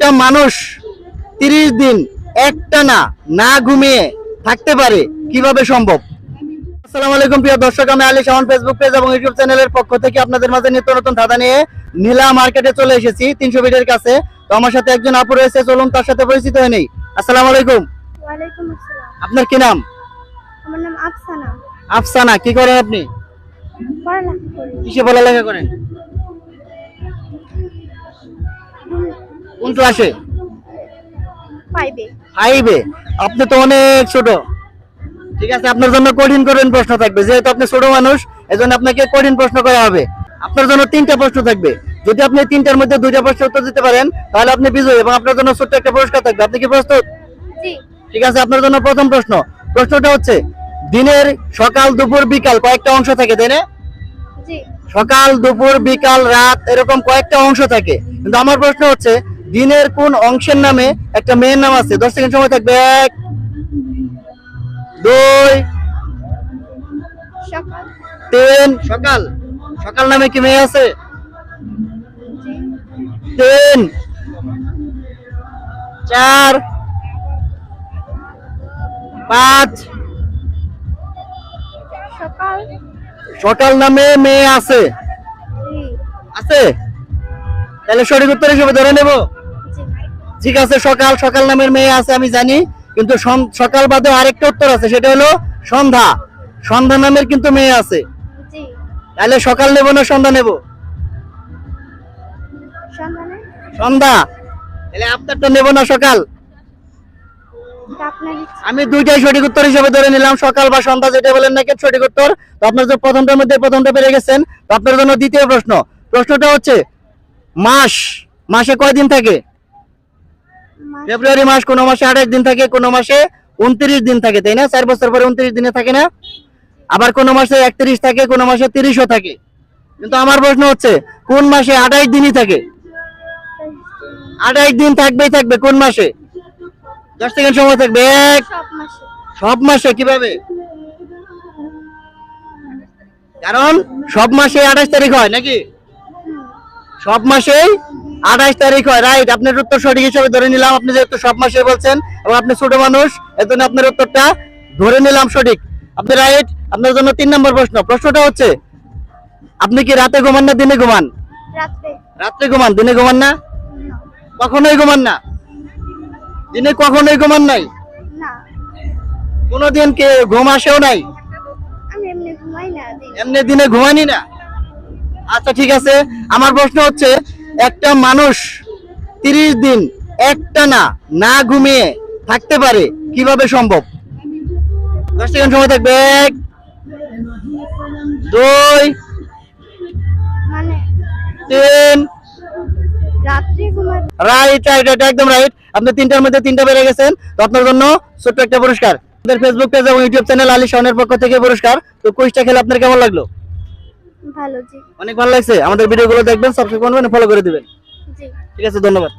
একটা মানুষ তিরিশ দিন একটানা না না ঘুমিয়ে থাকতে পারে কীভাবে সম্ভব? আসসালামু আলাইকুম প্রিয় দর্শক আমি আলী শাহন ফেসবুক পেজ এবং ইউটিউব চ্যানেলের পক্ষ থেকে আপনাদের মাঝে নিত্য নতুন ধাঁধা নিয়ে নীলা মার্কেটে চলে এসেছি তিনশো বিটের কাছে। তো আমার সাথে একজন আপু রয়েছে চলুন তার সাথে পরিচিত হয়ে নেই। আসসালামু আলাইকুম। আপনার কি নাম? আমার নাম আফসানা। আফসানা কি করেন আপনি? কিসে পড়ালেখা করেন? কোন ক্লাসে ফাইভে ফাইভে আপনি তো অনেক ছোট। ঠিক আছে আপনার জন্য কঠিন কঠিন প্রশ্ন থাকবে। যেহেতু আপনি ছোট মানুষ এজন্য আপনাকে কঠিন প্রশ্ন করা হবে। আপনার জন্য তিনটা প্রশ্ন থাকবে। যদি আপনি তিনটার মধ্যে দুইটা প্রশ্ন উত্তর দিতে পারেন তাহলে আপনি বিজয়ী এবং আপনার জন্য ছোট্ট একটা পুরস্কার থাকবে। আপনি কি প্রস্তুত? ঠিক আছে আপনার জন্য প্রথম প্রশ্ন। প্রশ্নটা হচ্ছে দিনের সকাল দুপুর বিকাল কয়েকটা অংশ থাকে তাই না? সকাল দুপুর বিকাল রাত এরকম কয়েকটা অংশ থাকে। কিন্তু আমার প্রশ্ন হচ্ছে দিনের কোন অংশের নামে একটা মেয়ের নাম আছে? দশ সেকেন্ড সময় থাকবে। এক দুই সকাল। তিন। সকাল। সকাল নামে কি মেয়ে আছে? তিন। চার। পাঁচ। সকাল। সকাল নামে মেয়ে আছে। আছে? তাহলে সঠিক উত্তর হিসেবে ধরে নেব। ঠিক আছে সকাল সকাল নামের মেয়ে আছে আমি জানি কিন্তু সকাল বাদে আরেকটা উত্তর আছে সেটা হলো সন্ধ্যা। সন্ধ্যা নামের কিন্তু মেয়ে আছে। তাহলে সকাল নেব না সন্ধ্যা নেব? সন্ধ্যা তাহলে আপনারটা নেব না সকাল? আমি দুইটাই সঠিক উত্তর হিসেবে ধরে নিলাম সকাল বা সন্ধ্যা যেটা বলেন নাকি সঠিক উত্তর। তো আপনার যে প্রথমটার মধ্যে প্রথমটা পেরে গেছেন তো আপনার জন্য দ্বিতীয় প্রশ্ন। প্রশ্নটা হচ্ছে মাস মাসে কয়দিন থাকে? ফেব্রুয়ারি মাস কোন মাসে আঠাশ দিন থাকে কোন মাসে উনত্রিশ দিন থাকে তাই না? চার বছর পরে উনত্রিশ দিনে থাকে না? আবার কোন মাসে একত্রিশ থাকে কোন মাসে তিরিশও থাকে। কিন্তু আমার প্রশ্ন হচ্ছে কোন মাসে আঠাশ দিনই থাকে? আঠাশ দিন থাকবেই থাকবে কোন মাসে? দশ সেকেন্ড সময় থাকবে এক সব মাসে। কীভাবে? কারণ সব মাসে আঠাশ তারিখ হয় নাকি? সব মাসেই আঠাশ তারিখ হয় রাইট আপনার উত্তর সঠিক হিসেবে ধরে নিলাম আপনি যেহেতু সব মাসে বলছেন এবং আপনি ছোট মানুষ এর আপনার উত্তরটা ধরে নিলাম সঠিক। আপনি রাইট আপনার জন্য তিন নম্বর প্রশ্ন। প্রশ্নটা হচ্ছে আপনি কি রাতে ঘুমান না দিনে ঘুমান? রাত্রে। ঘুমান দিনে ঘুমান না? কখনোই ঘুমান না? দিনে কখনোই ঘুমান নাই? কোনোদিন কে ঘুম আসেও নাই? এমনি দিনে ঘুমানি না? আচ্ছা ঠিক আছে। আমার প্রশ্ন হচ্ছে একটা মানুষ তিরিশ দিন একটা না না ঘুমিয়ে থাকতে পারে কীভাবে সম্ভব? দশ সেকেন্ড সময় থাকবে। এক দুই মানে তিন। রাইট রাইট রাইট একদম রাইট আপনি তিনটার মধ্যে তিনটা বেড়ে গেছেন। তো আপনার জন্য ছোট্ট একটা পুরস্কার। আমাদের ফেসবুক পেজ এবং ইউটিউব চ্যানেল আলী শাহনের পক্ষ থেকে পুরস্কার। তো কুইজটা খেলে আপনার কেমন লাগল? ভালো জি। অনেক ভালো লাগছে। আমাদের ভিডিওগুলো দেখবেন সাবস্ক্রাইব করবেন ফলো করে দিবেন। জি। ঠিক আছে ধন্যবাদ।